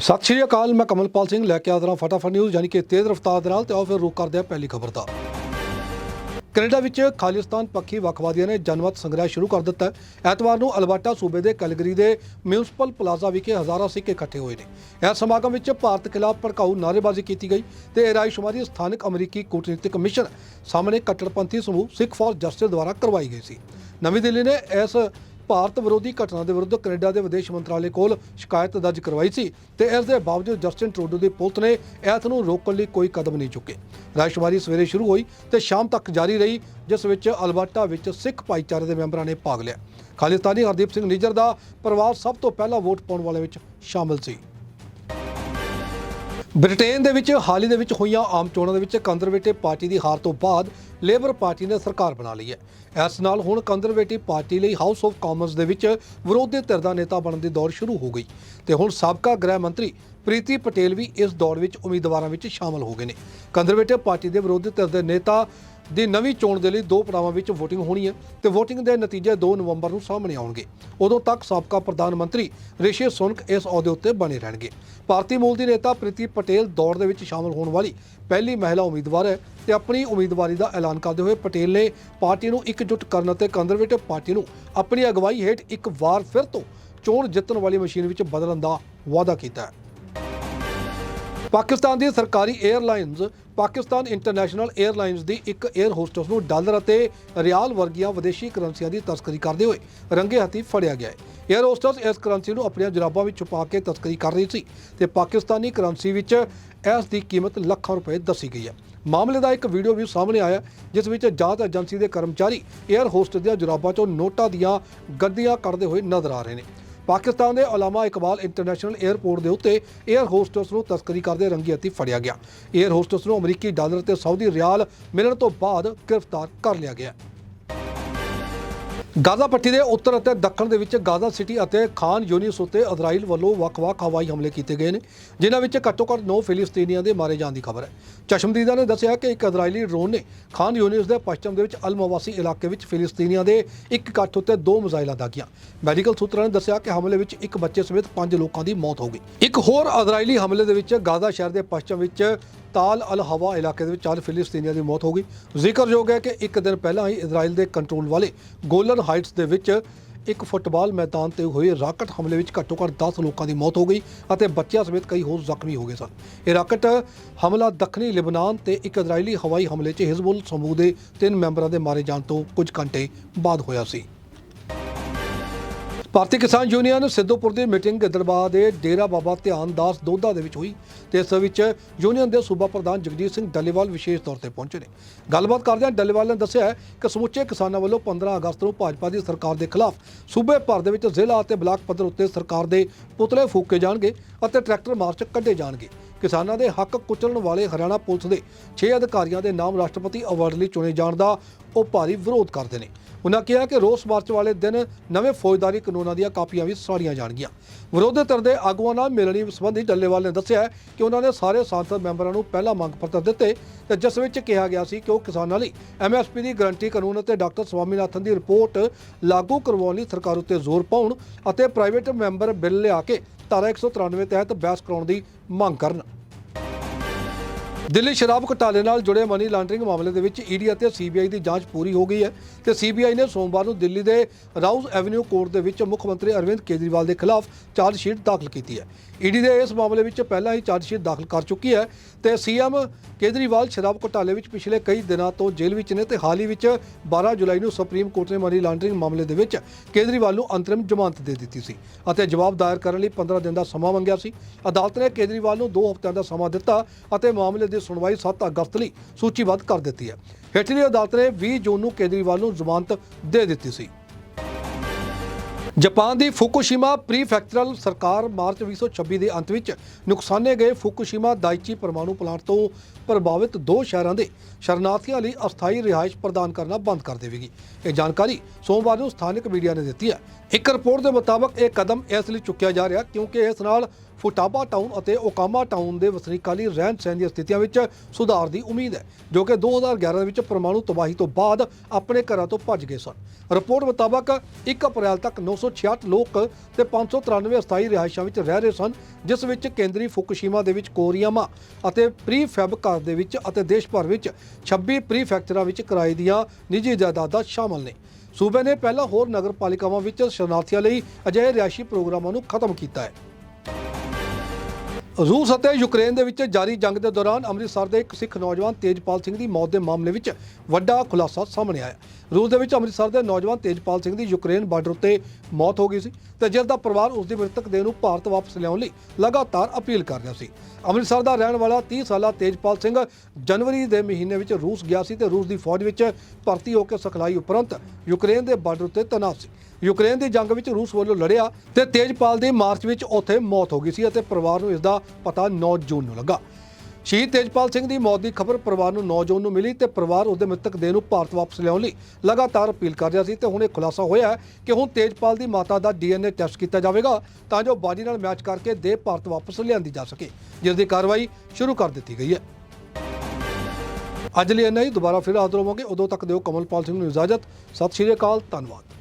ਸਤਿ ਸ਼੍ਰੀ ਅਕਾਲ, ਮੈਂ ਕਮਲਪਾਲ ਸਿੰਘ, ਲੈ ਕੇ ਆਦਰਾ ਫਟਾਫਟ ਨਿਊਜ਼ ਯਾਨੀ ਕਿ ਤੇਜ਼ ਰਫ਼ਤਾਰ ਦੇ ਨਾਲ ਤੇ ਆਓ ਫਿਰ ਰੁਕ ਕਰਦੇ ਹਾਂ ਪਹਿਲੀ ਖਬਰ ਦਾ। ਕੈਨੇਡਾ ਵਿੱਚ ਖਾਲਿਸਤਾਨ ਪੱਖੀ ਵੱਖਵਾਦੀਆਂ ਨੇ ਜਨਮਤ ਸੰਗ੍ਰਹਿ ਸ਼ੁਰੂ ਕਰ ਦਿੱਤਾ ਹੈ। ਐਤਵਾਰ ਨੂੰ ਅਲਬਰਟਾ ਸੂਬੇ ਦੇ ਕੈਲਗਰੀ ਦੇ ਮਿਊਨਿਸਪਲ ਪਲਾਜ਼ਾ ਵਿਖੇ ਹਜ਼ਾਰਾਂ ਸਿੱਖ ਇਕੱਠੇ ਹੋਏ ਨੇ। ਇਸ ਸਮਾਗਮ ਵਿੱਚ ਭਾਰਤ ਖਿਲਾਫ ਭੜਕਾਊ ਨਾਅਰੇਬਾਜ਼ੀ ਕੀਤੀ ਗਈ ਤੇ ਇਹ ਰਾਇਸ਼ੁਮਾਰੀ ਸਥਾਨਕ ਅਮਰੀਕੀ ਕੂਟਨੀਤਿਕ ਕਮਿਸ਼ਨ ਸਾਹਮਣੇ ਕੱਟੜਪੰਥੀ ਸਮੂਹ ਸਿੱਖ ਫਾਰ ਜਸਟਿਸ ਦੁਆਰਾ ਕਰਵਾਈ ਗਈ ਸੀ। ਨਵੀਂ ਦਿੱਲੀ ਨੇ ਇਸ ਭਾਰਤ ਵਿਰੋਧੀ ਘਟਨਾ ਦੇ ਵਿਰੁੱਧ ਕੈਨੇਡਾ ਦੇ ਵਿਦੇਸ਼ ਮੰਤਰਾਲੇ ਕੋਲ ਸ਼ਿਕਾਇਤ ਦਰਜ ਕਰਵਾਈ ਸੀ ਤੇ ਇਸ ਦੇ ਬਾਵਜੂਦ ਜਸਟਿਨ ਟਰੂਡੋ ਦੀ ਪੁਲਿਸ ਨੇ ਇਸ ਨੂੰ ਰੋਕਣ ਲਈ ਕੋਈ ਕਦਮ ਨਹੀਂ ਚੁੱਕੇ। ਰਾਸ਼ਟਰਵਾਦੀ ਸਵੇਰੇ ਸ਼ੁਰੂ ਹੋਈ ਤੇ ਸ਼ਾਮ ਤੱਕ ਜਾਰੀ ਰਹੀ, ਜਿਸ ਵਿੱਚ ਅਲਬਰਟਾ ਵਿੱਚ ਸਿੱਖ ਭਾਈਚਾਰੇ ਦੇ ਮੈਂਬਰਾਂ ਨੇ ਭਾਗ ਲਿਆ। ਖਾਲਿਸਤਾਨੀ ਹਰਦੀਪ ਸਿੰਘ ਨਿੱਜਰ ਦਾ ਪਰਿਵਾਰ ਸਭ ਤੋਂ ਪਹਿਲਾਂ ਵੋਟ ਪਾਉਣ ਵਾਲਿਆਂ ਵਿੱਚ ਸ਼ਾਮਲ ਸੀ। ਬ੍ਰਿਟੇਨ ਦੇ ਵਿੱਚ ਹਾਲ ਹੀ ਦੇ ਵਿੱਚ ਹੋਈਆਂ ਆਮ ਚੋਣਾਂ ਦੇ ਵਿੱਚ ਕੰਜ਼ਰਵੇਟਿਵ ਪਾਰਟੀ ਦੀ ਹਾਰ ਤੋਂ ਬਾਅਦ ਲੇਬਰ ਪਾਰਟੀ ਨੇ ਸਰਕਾਰ ਬਣਾ ਲਈ ਹੈ। ਇਸ ਨਾਲ ਹੁਣ ਕੰਜ਼ਰਵੇਟਿਵ ਪਾਰਟੀ ਲਈ ਹਾਊਸ ਆਫ ਕਾਮਨਸ ਦੇ ਵਿੱਚ ਵਿਰੋਧੀ ਧਿਰ ਦਾ ਨੇਤਾ ਬਣਨ ਦੀ ਦੌੜ ਸ਼ੁਰੂ ਹੋ ਗਈ ਤੇ ਹੁਣ ਸਾਬਕਾ ਗ੍ਰਹਿ ਮੰਤਰੀ ਪ੍ਰੀਤੀ ਪਟੇਲ ਵੀ ਇਸ ਦੌੜ ਵਿੱਚ ਉਮੀਦਵਾਰਾਂ ਵਿੱਚ ਸ਼ਾਮਲ ਹੋ ਗਏ ਨੇ। ਕੰਜ਼ਰਵੇਟਿਵ ਪਾਰਟੀ ਦੇ ਵਿਰੋਧੀ ਧਿਰ ਦੇ ਨੇਤਾ ਦੀ ਨਵੀਂ ਚੋਣ ਦੇ ਲਈ ਦੋ ਪੜਾਵਾਂ ਵਿੱਚ VOTING ਹੋਣੀ ਹੈ ਤੇ VOTING ਦੇ ਨਤੀਜੇ 2 ਨਵੰਬਰ ਨੂੰ ਸਾਹਮਣੇ ਆਉਣਗੇ। ਉਦੋਂ ਤੱਕ ਸਾਬਕਾ ਪ੍ਰਧਾਨ ਮੰਤਰੀ ਰਿਸ਼ੀ ਸੁਨਕ ਇਸ ਅਹੁਦੇ ਉੱਤੇ ਬਣੇ ਰਹਿਣਗੇ। ਭਾਰਤੀ ਮੂਲ ਦੀ ਨੇਤਾ ਪ੍ਰੀਤੀ ਪਟੇਲ ਦੌੜ ਦੇ ਵਿੱਚ ਸ਼ਾਮਲ ਹੋਣ ਵਾਲੀ ਪਹਿਲੀ ਮਹਿਲਾ ਉਮੀਦਵਾਰ ਹੈ ਤੇ ਆਪਣੀ ਉਮੀਦਵਾਰੀ ਦਾ ਐਲਾਨ ਕਰਦੇ ਹੋਏ ਪਟੇਲ ਨੇ ਪਾਰਟੀ ਨੂੰ ਇਕਜੁੱਟ ਕਰਨ ਅਤੇ ਕੰਜ਼ਰਵੇਟਿਵ ਪਾਰਟੀ ਨੂੰ ਆਪਣੀ ਅਗਵਾਈ ਹੇਠ ਇੱਕ ਵਾਰ ਫਿਰ ਤੋਂ ਚੋਣ ਜਿੱਤਣ ਵਾਲੀ ਮਸ਼ੀਨ ਵਿੱਚ ਬਦਲਣ ਦਾ ਵਾਅਦਾ ਕੀਤਾ ਹੈ। ਪਾਕਿਸਤਾਨ ਦੀ ਸਰਕਾਰੀ 에ਅਰਲਾਈਨਸ ਪਾਕਿਸਤਾਨ ਇੰਟਰਨੈਸ਼ਨਲ 에ਅਰਲਾਈਨਸ ਦੀ ਇੱਕ 에ਅਰ ਹੋਸਟਸ ਨੂੰ ਡਾਲਰ ਅਤੇ ਰਿਆਲ ਵਰਗੀਆਂ ਵਿਦੇਸ਼ੀ ਕਰੰਸੀਆਂ ਦੀ ਤਸਕਰੀ ਕਰਦੇ ਹੋਏ ਰੰਗੇ ਹੱਥੀ ਫੜਿਆ ਗਿਆ ਹੈ। 에ਅਰ ਹੋਸਟਸ ਇਸ ਕਰੰਸੀ ਨੂੰ ਆਪਣੀਆਂ ਜਰਾਬਾਂ ਵਿੱਚ ਛੁਪਾ ਕੇ ਤਸਕਰੀ ਕਰ ਰਹੀ ਸੀ ਤੇ ਪਾਕਿਸਤਾਨੀ ਕਰੰਸੀ ਵਿੱਚ ਇਸ ਦੀ ਕੀਮਤ ਲੱਖਾਂ ਰੁਪਏ ਦੱਸੀ ਗਈ ਹੈ। ਮਾਮਲੇ ਦਾ ਇੱਕ ਵੀਡੀਓ ਵੀ ਸਾਹਮਣੇ ਆਇਆ, ਜਿਸ ਵਿੱਚ ਜਾਂਚ ਏਜੰਸੀ ਦੇ ਕਰਮਚਾਰੀ 에ਅਰ ਹੋਸਟਸ ਦੀਆਂ ਜਰਾਬਾਂ 'ਚੋਂ ਨੋਟਾਂ ਦੀਆਂ ਗੱਦੀਆਂ ਕੱਢਦੇ ਹੋਏ ਨਜ਼ਰ ਆ ਰਹੇ ਨੇ। ਪਾਕਿਸਤਾਨ ਦੇ ਅਲਾਮਾ ਇਕਬਾਲ ਇੰਟਰਨੈਸ਼ਨਲ 에ਅਰਪੋਰਟ ਦੇ ਉੱਤੇ 에ਅਰ ਹੋਸਟਸ ਨੂੰ ਤਸਕਰੀ ਕਰਦੇ ਰੰਗੇ ਹੱਥੀ ਫੜਿਆ ਗਿਆ। 에ਅਰ ਹੋਸਟਸ ਨੂੰ ਅਮਰੀਕੀ ਡਾਲਰ ਤੇ ਸਾਊਦੀ ਰਿਆਲ ਮਿਲਣ ਤੋਂ ਬਾਅਦ ਗ੍ਰਿਫਤਾਰ ਕਰ ਲਿਆ ਗਿਆ। ਗਾਜ਼ਾ ਪੱਟੀ ਦੇ ਉੱਤਰ ਅਤੇ ਦੱਖਣ ਦੇ ਵਿੱਚ ਗਾਜ਼ਾ ਸਿਟੀ ਅਤੇ ਖਾਨ ਯੂਨਿਸ ਉੱਤੇ ਇਜ਼ਰਾਈਲ ਵੱਲੋਂ ਵੱਖ-ਵੱਖ ਹਵਾਈ ਹਮਲੇ ਕੀਤੇ ਗਏ ਨੇ, ਜਿਨ੍ਹਾਂ ਵਿੱਚ ਘੱਟੋ-ਘੱਟ 9 ਫਿਲਿਸਤੀਨੀਆਂ ਦੇ ਮਾਰੇ ਜਾਣ ਦੀ ਖਬਰ ਹੈ। ਚਸ਼ਮਦੀਦਾਂ ਨੇ ਦੱਸਿਆ ਕਿ ਇੱਕ ਇਜ਼ਰਾਈਲੀ ਡਰੋਨ ਨੇ ਖਾਨ ਯੂਨਿਸ ਦੇ ਪੱਛਮ ਦੇ ਵਿੱਚ ਅਲਮਵਾਸੀ ਇਲਾਕੇ ਵਿੱਚ ਫਿਲਿਸਤੀਨੀਆਂ ਦੇ ਇੱਕ ਇਕੱਠ ਉੱਤੇ ਦੋ ਮਿਜ਼ਾਈਲਾਂ ਦਾਗੀਆਂ। ਮੈਡੀਕਲ ਸੂਤਰਾਂ ਨੇ ਦੱਸਿਆ ਕਿ ਹਮਲੇ ਵਿੱਚ ਇੱਕ ਬੱਚੇ ਸਮੇਤ ਪੰਜ ਲੋਕਾਂ ਦੀ ਮੌਤ ਹੋ ਗਈ। ਇੱਕ ਹੋਰ ਇਜ਼ਰਾਈਲੀ ਹਮਲੇ ਦੇ ਵਿੱਚ ਗਾਜ਼ਾ ਸ਼ਹਿਰ ਦੇ ਪੱਛਮ ਵਿੱਚ ਤਾਲ ਅਲ ਹਵਾ ਇਲਾਕੇ ਦੇ ਵਿੱਚ ਚਾਰ ਫਿਲਿਸਤੀਨੀਆਂ ਦੀ ਮੌਤ ਹੋ ਗਈ। ਜ਼ਿਕਰਯੋਗ ਹੈ ਕਿ ਇੱਕ ਦਿਨ ਪਹਿਲਾਂ ਹੀ ਇਜ਼ਰਾਈਲ ਦੇ ਕੰਟਰੋਲ ਵਾਲੇ ਗੋਲਨ ਹਾਈਟਸ ਦੇ ਵਿੱਚ ਇੱਕ ਫੁੱਟਬਾਲ ਮੈਦਾਨ ਤੇ ਹੋਏ ਰਾਕਟ ਹਮਲੇ ਵਿੱਚ ਘੱਟੋ ਘੱਟ 10 ਲੋਕਾਂ ਦੀ ਮੌਤ ਹੋ ਗਈ ਅਤੇ ਬੱਚਿਆਂ ਸਮੇਤ ਕਈ ਹੋਰ ਜ਼ਖਮੀ ਹੋ ਗਏ ਸਨ। ਇਹ ਰਾਕਟ ਹਮਲਾ ਦੱਖਣੀ ਲਿਬਨਾਨ ਤੇ ਇੱਕ ਇਜ਼ਰਾਈਲੀ ਹਵਾਈ ਹਮਲੇ 'ਚ ਹਿਜ਼ਬੁਲ ਸਮੂਹ ਦੇ ਤਿੰਨ ਮੈਂਬਰਾਂ ਦੇ ਮਾਰੇ ਜਾਣ ਤੋਂ ਕੁਝ ਘੰਟੇ ਬਾਅਦ ਹੋਇਆ ਸੀ। ਭਾਰਤੀ ਕਿਸਾਨ ਯੂਨੀਅਨ ਸਿੱਧੂਪੁਰ ਦੀ ਮੀਟਿੰਗ ਗਿੱਦੜਬਾਹ ਦੇ ਡੇਰਾ ਬਾਬਾ ਧਿਆਨ ਦਾਸ ਦੋਦਾ ਦੇ ਵਿੱਚ ਹੋਈ, ਤੇ ਇਸ ਵਿੱਚ ਯੂਨੀਅਨ ਦੇ ਸੂਬਾ ਪ੍ਰਧਾਨ ਜਗਜੀਤ ਸਿੰਘ ਡੱਲੇਵਾਲ ਵਿਸ਼ੇਸ਼ ਤੌਰ ਤੇ ਪਹੁੰਚੇ ਨੇ। ਗੱਲਬਾਤ ਕਰਦਿਆਂ ਡੱਲੇਵਾਲ ਨੇ ਦੱਸਿਆ ਕਿ ਸਮੁੱਚੇ ਕਿਸਾਨਾਂ ਵੱਲੋਂ 15 ਅਗਸਤ ਨੂੰ ਭਾਜਪਾ ਦੀ ਸਰਕਾਰ ਦੇ ਖਿਲਾਫ ਸੂਬੇ ਭਰ ਦੇ ਵਿੱਚ ਜ਼ਿਲ੍ਹਾ ਅਤੇ ਬਲਾਕ ਪੱਧਰ ਉੱਤੇ ਸਰਕਾਰ ਦੇ ਪੁਤਲੇ ਫੂਕੇ ਜਾਣਗੇ ਅਤੇ ਟਰੈਕਟਰ ਮਾਰਚ ਕੱਢੇ ਜਾਣਗੇ। ਕਿਸਾਨਾਂ ਦੇ ਹੱਕ ਕੁਚਲਣ ਵਾਲੇ ਹਰਿਆਣਾ ਪੁਲਿਸ ਦੇ 6 ਅਧਿਕਾਰੀਆਂ ਦੇ ਨਾਮ ਰਾਸ਼ਟਰਪਤੀ ਅਵਾਰਡ ਲਈ ਚੁਣੇ ਜਾਣ ਦਾ ਉਹ ਭਾਰੀ ਵਿਰੋਧ ਕਰਦੇ ਨੇ। ਉਹਨਾਂ ਕਿਹਾ ਕਿ ਰੋਸ ਮਾਰਚ ਵਾਲੇ ਦਿਨ ਨਵੇਂ ਫੌਜਦਾਰੀ ਕਾਨੂੰਨਾਂ ਦੀਆਂ ਕਾਪੀਆਂ ਵੀ ਸਾੜੀਆਂ ਜਾਣਗੀਆਂ। ਵਿਰੋਧੀ ਧਿਰ ਦੇ ਆਗੂਆਂ ਨਾਲ ਮਿਲਣੀ ਸੰਬੰਧੀ ਡੱਲੇਵਾਲ ਨੇ ਦੱਸਿਆ ਕਿ ਉਹਨਾਂ ਨੇ ਸਾਰੇ ਸੰਸਦ ਮੈਂਬਰਾਂ ਨੂੰ ਪਹਿਲਾ ਮੰਗ ਪੱਤਰ ਦਿੱਤੇ ਤੇ ਜਿਸ ਵਿੱਚ ਕਿਹਾ ਗਿਆ ਸੀ ਕਿ ਉਹ ਕਿਸਾਨਾਂ ਲਈ ਐਮਐਸਪੀ ਦੀ ਗਰੰਟੀ ਕਾਨੂੰਨ ਅਤੇ ਡਾਕਟਰ ਸਵਾਮੀਨਾਥਨ ਦੀ ਰਿਪੋਰਟ ਲਾਗੂ ਕਰਵਾਉਣ ਲਈ ਸਰਕਾਰ ਉੱਤੇ ਜ਼ੋਰ ਪਾਉਣ ਅਤੇ ਪ੍ਰਾਈਵੇਟ ਮੈਂਬਰ ਬਿੱਲ ਲਿਆ ਕੇ ਧਾਰਾ 193 ਤਹਿਤ ਬਹਿਸ ਕਰਾਉਣ ਦੀ ਮੰਗ ਕਰਨ। ਦਿੱਲੀ ਸ਼ਰਾਬ ਘੁਟਾਲੇ ਨਾਲ ਜੁੜੇ ਮਨੀ ਲਾਂਡਰਿੰਗ ਮਾਮਲੇ ਦੇ ਵਿੱਚ ਈਡੀ ਅਤੇ ਸੀਬੀਆਈ ਦੀ ਜਾਂਚ ਪੂਰੀ ਹੋ ਗਈ ਹੈ ਤੇ ਸੀਬੀਆਈ ਨੇ ਸੋਮਵਾਰ ਨੂੰ ਦਿੱਲੀ ਦੇ ਰਾਉਜ਼ ਐਵਨਿਊ ਕੋਰਟ ਦੇ ਵਿੱਚ ਮੁੱਖ ਮੰਤਰੀ ਅਰਵਿੰਦ ਕੇਜਰੀਵਾਲ ਦੇ ਖਿਲਾਫ ਚਾਰਜ ਸ਼ੀਟ ਦਾਖਲ ਕੀਤੀ ਹੈ। ਈਡੀ ਦੇ ਇਸ ਮਾਮਲੇ ਵਿੱਚ ਪਹਿਲਾਂ ਹੀ ਚਾਰਜ ਸ਼ੀਟ ਦਾਖਲ ਕਰ ਚੁੱਕੀ ਹੈ ਤੇ ਸੀਐਮ ਕੇਜਰੀਵਾਲ ਸ਼ਰਾਬ ਘੁਟਾਲੇ ਵਿੱਚ ਪਿਛਲੇ ਕਈ ਦਿਨਾਂ ਤੋਂ ਜੇਲ੍ਹ ਵਿੱਚ ਨੇ ਤੇ ਹਾਲ ਹੀ ਵਿੱਚ 12 ਜੁਲਾਈ ਨੂੰ ਸੁਪਰੀਮ ਕੋਰਟ ਨੇ ਮਨੀ ਲਾਂਡਰਿੰਗ ਮਾਮਲੇ ਦੇ ਵਿੱਚ ਕੇਜਰੀਵਾਲ ਨੂੰ ਅੰਤਰਿਮ ਜ਼ਮਾਨਤ ਦੇ ਦਿੱਤੀ ਸੀ ਅਤੇ ਜਵਾਬ ਦਾਇਰ ਕਰਨ ਲਈ 15 ਦਿਨ ਦਾ ਸਮਾਂ ਮੰਗਿਆ ਸੀ। ਅਦਾਲਤ ਨੇ ਕੇਜਰੀਵਾਲ ਨੂੰ 2 ਹਫ਼ਤਿਆਂ ਦਾ ਸਮਾਂ ਦਿੱਤਾ ਅਤੇ ਮਾਮਲੇ ਦੇ ਸੁਣਵਾਈ 7 ਅਗਸਤ ਲਈ ਸੂਚੀਬੱਧ ਕਰ ਦਿੱਤੀ ਹੈ। ਹੇਠਲੀ ਅਦਾਲਤ ਨੇ 20 ਜੂਨ ਨੂੰ ਕੇਜਰੀਵਾਲ ਨੂੰ ਜ਼ਮਾਨਤ ਦੇ ਦਿੱਤੀ ਸੀ। ਜਾਪਾਨ ਦੀ ਫੁਕੂਸ਼ੀਮਾ ਪ੍ਰੀਫੈਕਚਰਲ ਸਰਕਾਰ ਮਾਰਚ 2026 ਦੇ ਅੰਤ ਵਿੱਚ ਨੁਕਸਾਨੇ ਗਏ ਫੁਕੂਸ਼ੀਮਾ ਦਾਈਚੀ ਪਰਮਾਣੂ ਪਲਾਂਟ ਤੋਂ ਪ੍ਰਭਾਵਿਤ ਦੋ ਸ਼ਹਿਰਾਂ ਦੇ ਸ਼ਰਨਾਰਥੀਆਂ ਲਈ ਅਸਥਾਈ ਰਿਹਾਇਸ਼ ਪ੍ਰਦਾਨ ਕਰਨਾ ਬੰਦ ਕਰ ਦੇਵੇਗੀ। ਇਹ ਜਾਣਕਾਰੀ ਸੋਮਵਾਰ ਨੂੰ ਸਥਾਨਕ ਮੀਡੀਆ ਨੇ ਦਿੱਤੀ ਹੈ। ਇੱਕ ਰਿਪੋਰਟ ਦੇ ਮੁਤਾਬਕ ਇਹ ਕਦਮ ਇਸ ਲਈ ਚੁੱਕਿਆ ਜਾ ਰਿਹਾ ਕਿਉਂਕਿ ਇਸ ਨਾਲ ਫੁਟਾਬਾ ਟਾਊਨ ਅਤੇ ਓਕਾਮਾ ਟਾਊਨ ਦੇ ਵਸਨੀਕਾਂ ਲਈ ਰਹਿਣ ਸਹਿਣ ਦੀਆਂ ਸਥਿਤੀਆਂ ਵਿੱਚ ਸੁਧਾਰ ਦੀ ਉਮੀਦ ਹੈ, ਜੋ ਕਿ 2011 ਦੇ ਵਿੱਚ ਪਰਮਾਣੂ ਤਬਾਹੀ ਤੋਂ ਬਾਅਦ ਆਪਣੇ ਘਰਾਂ ਤੋਂ ਭੱਜ ਗਏ ਸਨ। ਰਿਪੋਰਟ ਮੁਤਾਬਕ 1 ਅਪ੍ਰੈਲ ਤੱਕ 966 ਲੋਕ ਤੇ 593 ਅਸਥਾਈ ਰਿਹਾਇਸ਼ਾਂ ਵਿੱਚ ਰਹਿ ਰਹੇ ਸਨ, ਜਿਸ ਵਿੱਚ ਕੇਂਦਰੀ ਫੁਕੂਸ਼ੀਮਾ ਦੇ ਵਿੱਚ ਕੋਰੀਆਮਾ ਅਤੇ ਪ੍ਰੀਫੈਬ ਘਰ ਦੇ ਵਿੱਚ ਅਤੇ ਦੇਸ਼ ਭਰ ਵਿੱਚ 26 ਪ੍ਰੀਫੈਕਚਰਾਂ ਵਿੱਚ ਕਿਰਾਏ ਦੀਆਂ ਨਿੱਜੀ ਜਾਇਦਾਦਾਂ ਸ਼ਾਮਲ ਨੇ। ਸੂਬੇ ਨੇ ਪਹਿਲਾਂ ਹੋਰ ਨਗਰਪਾਲਿਕਾਵਾਂ ਵਿੱਚ ਸ਼ਰਨਾਰਥੀਆਂ ਲਈ ਅਜਿਹੇ ਰਿਹਾਇਸ਼ੀ ਪ੍ਰੋਗਰਾਮਾਂ ਨੂੰ ਖਤਮ ਕੀਤਾ ਹੈ। ਰੂਸ ਅਤੇ ਯੂਕਰੇਨ ਦੇ ਵਿੱਚ ਜਾਰੀ ਜੰਗ ਦੇ ਦੌਰਾਨ ਅੰਮ੍ਰਿਤਸਰ ਦੇ ਇੱਕ ਸਿੱਖ ਨੌਜਵਾਨ ਤੇਜਪਾਲ ਸਿੰਘ ਦੀ ਮੌਤ ਦੇ ਮਾਮਲੇ ਵਿੱਚ ਵੱਡਾ ਖੁਲਾਸਾ ਸਾਹਮਣੇ ਆਇਆ। ਰੂਸ ਦੇ ਵਿੱਚ ਅੰਮ੍ਰਿਤਸਰ ਦੇ ਨੌਜਵਾਨ ਤੇਜਪਾਲ ਸਿੰਘ ਦੀ ਯੂਕਰੇਨ ਬਾਰਡਰ ਉੱਤੇ ਮੌਤ ਹੋ ਗਈ ਸੀ ਤੇ ਜਿਸ ਦਾ ਪਰਿਵਾਰ ਉਸ ਦੀ ਮ੍ਰਿਤਕ ਦੇਹ ਨੂੰ ਭਾਰਤ ਵਾਪਸ ਲਿਆਉਣ ਲਈ ਲਗਾਤਾਰ ਅਪੀਲ ਕਰ ਰਿਹਾ ਸੀ। ਅੰਮ੍ਰਿਤਸਰ ਦਾ ਰਹਿਣ ਵਾਲਾ 30 ਸਾਲਾ ਤੇਜਪਾਲ ਸਿੰਘ ਜਨਵਰੀ ਦੇ ਮਹੀਨੇ ਵਿੱਚ ਰੂਸ ਗਿਆ ਸੀ ਤੇ ਰੂਸ ਦੀ ਫੌਜ ਵਿੱਚ ਭਰਤੀ ਹੋ ਕੇ ਸਿਖਲਾਈ ਉਪਰੰਤ ਯੂਕਰੇਨ ਦੇ ਬਾਰਡਰ ਉੱਤੇ ਤੈਨਾਤ ਸੀ। ਯੂਕਰੇਨ ਦੀ ਜੰਗ ਵਿੱਚ ਰੂਸ ਵੱਲੋਂ ਲੜਿਆ ਤੇ ਤੇਜਪਾਲ ਦੀ ਮਾਰਚ ਵਿੱਚ ਉੱਥੇ ਮੌਤ ਹੋ ਗਈ ਸੀ ਅਤੇ ਪਰਿਵਾਰ ਨੂੰ ਇਸ ਦਾ ਪਤਾ 9 ਜੂਨ ਨੂੰ ਲੱਗਾ। ਸ਼ਹੀਦ ਤੇਜਪਾਲ ਸਿੰਘ ਦੀ ਮੌਤ ਦੀ ਖਬਰ ਪਰਿਵਾਰ ਨੂੰ 9 ਜੂਨ ਨੂੰ ਮਿਲੀ ਤੇ ਪਰਿਵਾਰ ਉਸਦੇ ਮ੍ਰਿਤਕ ਦੇਹ ਨੂੰ ਭਾਰਤ ਵਾਪਸ ਲਿਆਉਣ ਲਈ ਲਗਾਤਾਰ ਅਪੀਲ ਕਰ ਰਿਹਾ ਸੀ ਤੇ ਹੁਣ ਇਹ ਖੁਲਾਸਾ ਹੋਇਆ ਕਿ ਹੁਣ ਤੇਜਪਾਲ ਦੀ ਮਾਤਾ ਦਾ ਡੀਐਨਏ ਟੈਸਟ ਕੀਤਾ ਜਾਵੇਗਾ ਤਾਂ ਜੋ ਬਾਡੀ ਨਾਲ ਮੈਚ ਕਰਕੇ ਦੇਹ ਭਾਰਤ ਵਾਪਸ ਲਿਆਂਦੀ ਜਾ ਸਕੇ, ਜਿਸ ਦੀ ਕਾਰਵਾਈ ਸ਼ੁਰੂ ਕਰ ਦਿੱਤੀ ਗਈ ਹੈ। ਅੱਜ ਲਈ ਇੰਨਾ ਹੀ, ਦੁਬਾਰਾ ਫਿਰ ਹਾਜ਼ਰ ਹੋਵਾਂਗੇ। ਉਦੋਂ ਤੱਕ ਦਿਓ ਕਮਲਪਾਲ ਸਿੰਘ ਨੂੰ ਇਜਾਜ਼ਤ। ਸਤਿ ਸ਼੍ਰੀ ਅਕਾਲ, ਧੰਨਵਾਦ।